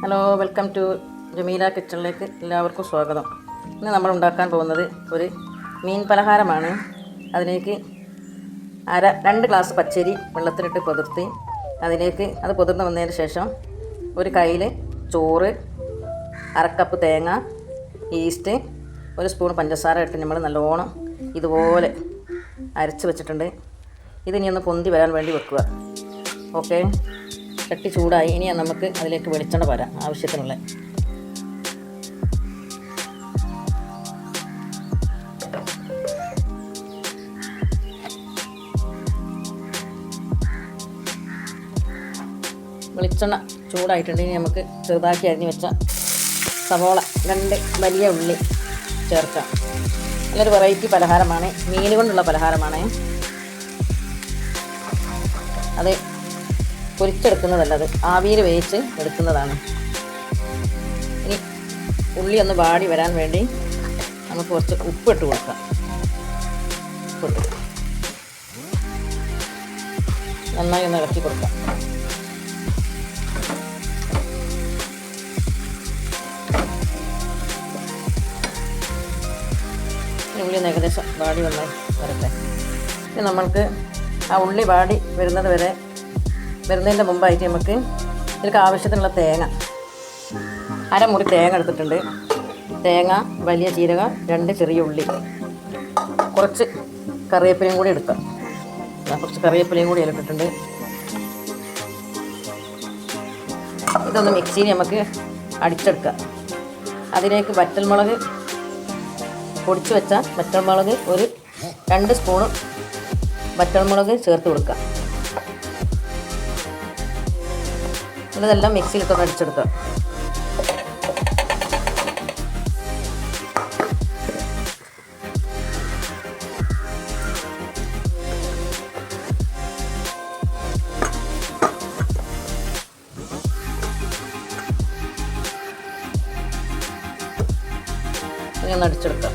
Hello welcome to Jameela കിച്ചണിലേക്ക് എല്ലാവർക്കും സ്വാഗതം. ഇന്ന് നമ്മൾ ഉണ്ടാക്കാൻ പോകുന്നത് ഒരു മീൻ പലഹാരമാണ്. അതിലേക്ക് അര രണ്ട് ഗ്ലാസ് പച്ചരി വെള്ളത്തിലിട്ട് കുതിർത്തി അതിലേക്ക് അത് കുതിർന്ന് വന്നതിന് ശേഷം ഒരു കയ്യിൽ ചോറ് അരക്കപ്പ് തേങ്ങ ഈസ്റ്റ് ഒരു സ്പൂൺ പഞ്ചസാര ഇട്ട് നമ്മൾ നല്ലോണം ഇതുപോലെ അരച്ച് വെച്ചിട്ടുണ്ട്. ഇതിനി ഒന്ന് പൊന്തി വരാൻ വേണ്ടി വെക്കുക. ഓക്കെ ചട്ടി ചൂടായി. ഇനി നമുക്ക് അതിലേക്ക് വെളിച്ചെണ്ണ വരാം ആവശ്യത്തിനുള്ള. വെളിച്ചെണ്ണ ചൂടായിട്ടുണ്ടെങ്കിൽ നമുക്ക് ചെറുതാക്കി അരിഞ്ഞു വെച്ച സവോള രണ്ട് വലിയ ഉള്ളി ചേർക്കാം. നല്ലൊരു വെറൈറ്റി പലഹാരമാണ്. മീൻ കൊണ്ടുള്ള പലഹാരമാണ്. അത് പൊരിച്ചെടുക്കുന്നതല്ല അത് ആവിയിൽ വേവിച്ച് എടുക്കുന്നതാണ്. ഇനി ഉള്ളി ഒന്ന് വാടി വരാൻ വേണ്ടി നമുക്ക് കുറച്ച് ഉപ്പിട്ട് കൊടുക്കാം. ഉപ്പിട്ട്. നന്നായി ഒന്ന് ഇളക്കി കൊടുക്കാം. ഉള്ളി ഏകദേശം വാടി വന്ന് വരട്ടെ. ഇനി നമ്മൾക്ക് ആ ഉള്ളി വാടി വരുന്നത് വരെ വരുന്നതിന്റെ മുമ്പായിട്ട് നമുക്ക് ഇതിലേക്ക് ആവശ്യത്തിനുള്ള തേങ്ങ. അരമുറി തേങ്ങ എടുത്തിട്ടുണ്ട്. തേങ്ങ വലിയ ജീരകം രണ്ട് ചെറിയ ഉള്ളി. കുറച്ച് കറിവേപ്പിലയും കൂടി എടുക്കാം. കുറച്ച് കറിവേപ്പിലയും കൂടി ഇട്ടിട്ടുണ്ട് ഇതൊന്ന് മിക്സിയിൽ നമുക്ക് അടിച്ചെടുക്കാം. അതിലേക്ക് വറ്റൽമുളക് പൊടിച്ച് വെച്ച വറ്റൽമുളക് ഒരു രണ്ട് സ്പൂണ് വറ്റൽമുളക് ചേർത്ത് കൊടുക്കുക ഇതെല്ലാം മിക്സിയിലിട്ടൊന്ന് അടിച്ചെടുക്കുക ഇനി ഒന്ന് അടിച്ചെടുക്കാം.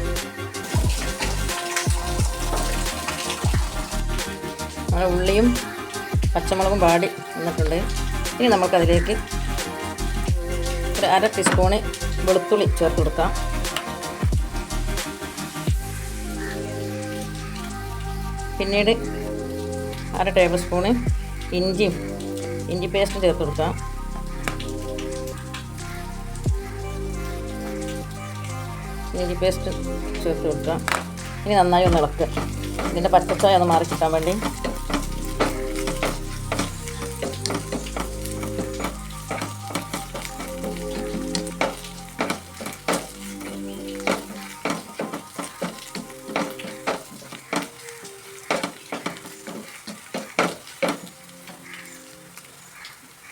ഉള്ളിയും പച്ചമുളകും പാടി വന്നിട്ടുണ്ട്. ഇനി നമുക്കതിലേക്ക് ഒരു അര ടീസ്പൂണ് വെളുത്തുള്ളി ചേർത്ത് കൊടുക്കാം. പിന്നീട് അര ടേബിൾ സ്പൂണ് ഇഞ്ചിയും ഇഞ്ചി പേസ്റ്റും ചേർത്ത് കൊടുക്കാം. ഇഞ്ചി പേസ്റ്റ് ചേർത്ത് കൊടുക്കാം. ഇനി നന്നായി ഒന്ന് ഇളക്കുക ഇതിന്റെ പച്ചച്ചായ ഒന്ന് മാറി കിട്ടാൻ വേണ്ടി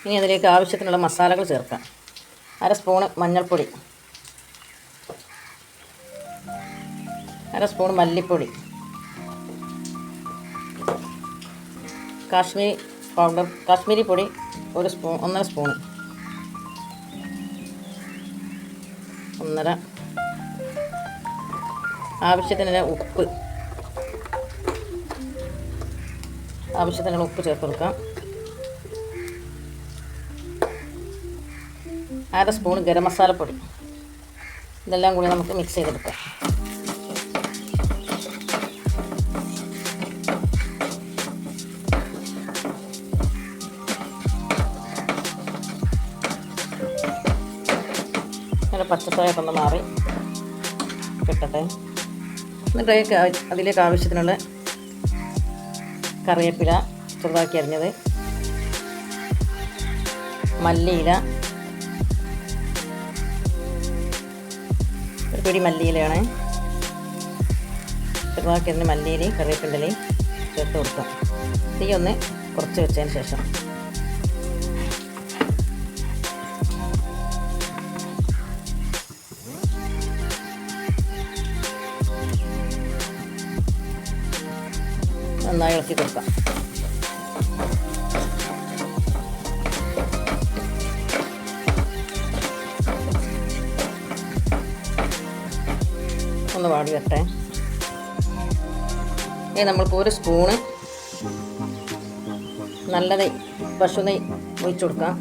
ഇനി അതിലേക്ക് ആവശ്യത്തിനുള്ള മസാലകൾ ചേർക്കാം. അര സ്പൂൺ മഞ്ഞൾപ്പൊടി. അര സ്പൂൺ മല്ലിപ്പൊടി. കാശ്മീരി പൗഡർ കാശ്മീരി പൊടി ഒരു സ്പൂൺ ഒന്നര സ്പൂൺ ഒന്നര. ആവശ്യത്തിനുള്ള ഉപ്പ്. ആവശ്യത്തിനുള്ള ഉപ്പ് ചേർത്ത് കൊടുക്കാം. അര സ്പൂൺ ഗരം മസാലപ്പൊടി ഇതെല്ലാം കൂടി നമുക്ക് മിക്സ് ചെയ്തെടുക്കാം. അങ്ങനെ പച്ചച്ചായൊക്കെ മാറി. കിട്ടട്ടെ എന്നിട്ട് അതിലേക്ക് ആവശ്യത്തിനുള്ള കറിവേപ്പില ചെറുതാക്കി അരിഞ്ഞത്. മല്ലിയില പിടി മല്ലിയിലയാണ്. ചെറുതാക്കി അരിഞ്ഞ മല്ലിയിലയും കറിവേപ്പിന്റെലയും ചേർത്ത് കൊടുക്കാം തീ ഒന്ന് കുറച്ച് വെച്ചതിന് ശേഷം. നന്നായി ഇളക്കി കൊടുക്കാം. ഒന്ന് വാടി വരട്ടെ. ഇനി നമ്മൾക്ക് ഒരു സ്പൂണ് നല്ല നെയ് പശു നെയ് ഒഴിച്ചു കൊടുക്കാം.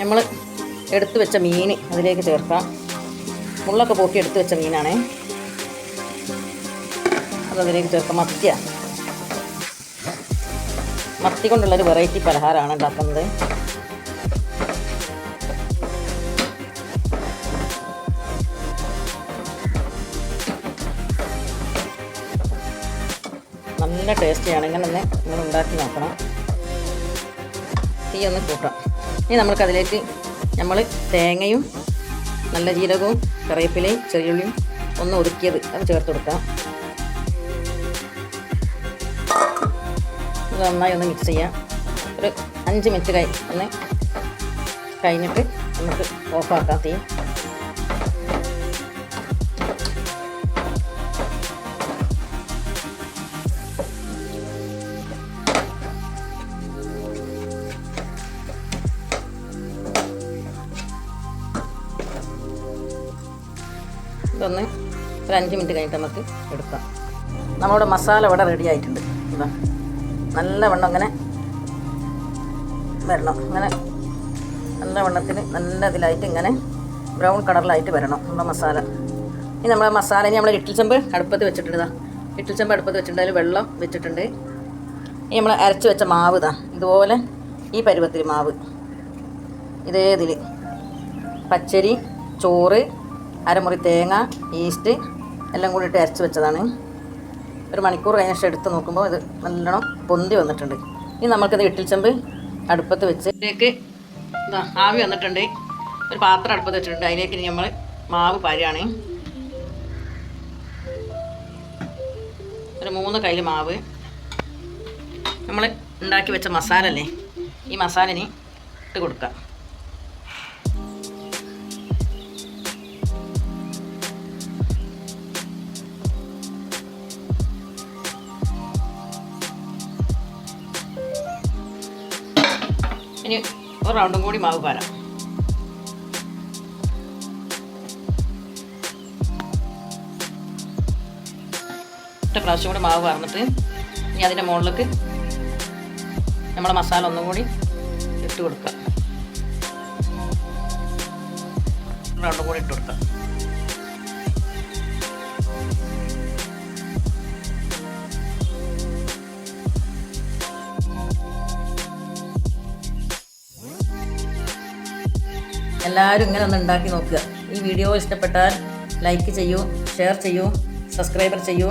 നമ്മൾ എടുത്തു വെച്ച മീൻ അതിലേക്ക് ചേർക്കാം. മുള്ളൊക്കെ പോക്കി എടുത്തു വെച്ച മീനാണേ. അതിലേക്ക് ചേർക്കാം. മത്തിയ. മത്തി കൊണ്ടുള്ളൊരു വെറൈറ്റി പലഹാരമാണ് ഉണ്ടാക്കുന്നത്. നല്ല ടേസ്റ്റിയാണ്. ഇങ്ങനെ ഒന്ന് നിങ്ങൾ ഉണ്ടാക്കി നോക്കണം. തീ ഒന്ന് കൂട്ടാം. ഇനി നമ്മൾക്കതിലേക്ക് നമ്മൾ തേങ്ങയും നല്ല ജീരകവും കറിവേപ്പിലയും ചെറിയുള്ളിയും ഒന്ന് ഒതുക്കിയത് അത് ചേർത്ത് കൊടുക്കാം. നന്നായി ഒന്ന് മിക്സ് ചെയ്യാം. ഒരു അഞ്ച് മിനിറ്റ് കഴി ഒന്ന് കഴിഞ്ഞിട്ട് നമുക്ക് ഓഫാക്കാം തീ. ഒരു അഞ്ച് മിനിറ്റ് കഴിഞ്ഞിട്ട് നമുക്ക് എടുക്കാം. നമ്മുടെ മസാല ഇവിടെ റെഡി ആയിട്ടുണ്ട്. ഇതാ. നല്ല വെള്ളം അങ്ങനെ വരണം. അങ്ങനെ നല്ല വെള്ളത്തിന് നല്ല ഇതിലായിട്ട് ഇങ്ങനെ ബ്രൗൺ കളറിലായിട്ട് വരണം നമ്മുടെ മസാല. ഇനി നമ്മുടെ മസാല ഇനി നമ്മൾ ഇട്ടിൽ ചെമ്പ് അടുപ്പത്ത് വെച്ചിട്ടുണ്ട്. ഇതാ. ഇട്ടിൽ ചെമ്പ് അടുപ്പത്ത് വെച്ചിട്ടുണ്ട്. അതിൽ വെള്ളം വെച്ചിട്ടുണ്ട്. ഇനി നമ്മൾ അരച്ച് വെച്ച മാവ് ഇതാ. ഇതുപോലെ ഈ പരുവത്തിൽ മാവ്. ഇതേ ഇതിൽ പച്ചരി ചോറ് അരമുറി തേങ്ങ ഈസ്റ്റ് എല്ലാം കൂടി ഇട്ട് അരച്ച് വെച്ചതാണ്. ഒരു മണിക്കൂർ കഴിഞ്ഞ ശേഷം എടുത്ത് നോക്കുമ്പോൾ ഇത് നല്ലോണം പൊന്തി വന്നിട്ടുണ്ട്. ഇനി നമുക്കിത് ഇട്ടിൽ ചെമ്പ് അടുപ്പത്ത് വെച്ച് ഇതിലേക്ക് ഇതാ ആവി വന്നിട്ടുണ്ട്. ഒരു പാത്രം അടുപ്പത്ത് വെച്ചിട്ടുണ്ട്. അതിലേക്ക് ഇനി നമ്മൾ മാവ് പാരുകയാണ് ഒരു മൂന്ന് കയ്യിൽ മാവ്. നമ്മൾ ഉണ്ടാക്കി വെച്ച മസാല അല്ലേ ഈ മസാലനി ഇട്ട് കൊടുക്കാം. ഇനി ഒരു റൗണ്ടും കൂടി മാവ് പാരാം. ഒറ്റ പ്രാവശ്യം കൂടി മാവ് പറഞ്ഞിട്ട് ഇനി അതിന്റെ മുകളിലേക്ക് നമ്മുടെ മസാല ഒന്നും കൂടി ഇട്ട് കൊടുക്കുക റൗണ്ടും കൂടി ഇട്ട് കൊടുക്കുക എല്ലാവരും ഇങ്ങനെ ഒന്ന് ഉണ്ടാക്കി നോക്കുക. ഈ വീഡിയോ ഇഷ്ടപ്പെട്ടാൽ ലൈക്ക് ചെയ്യൂ ഷെയർ ചെയ്യൂ സബ്സ്ക്രൈബർ ചെയ്യൂ.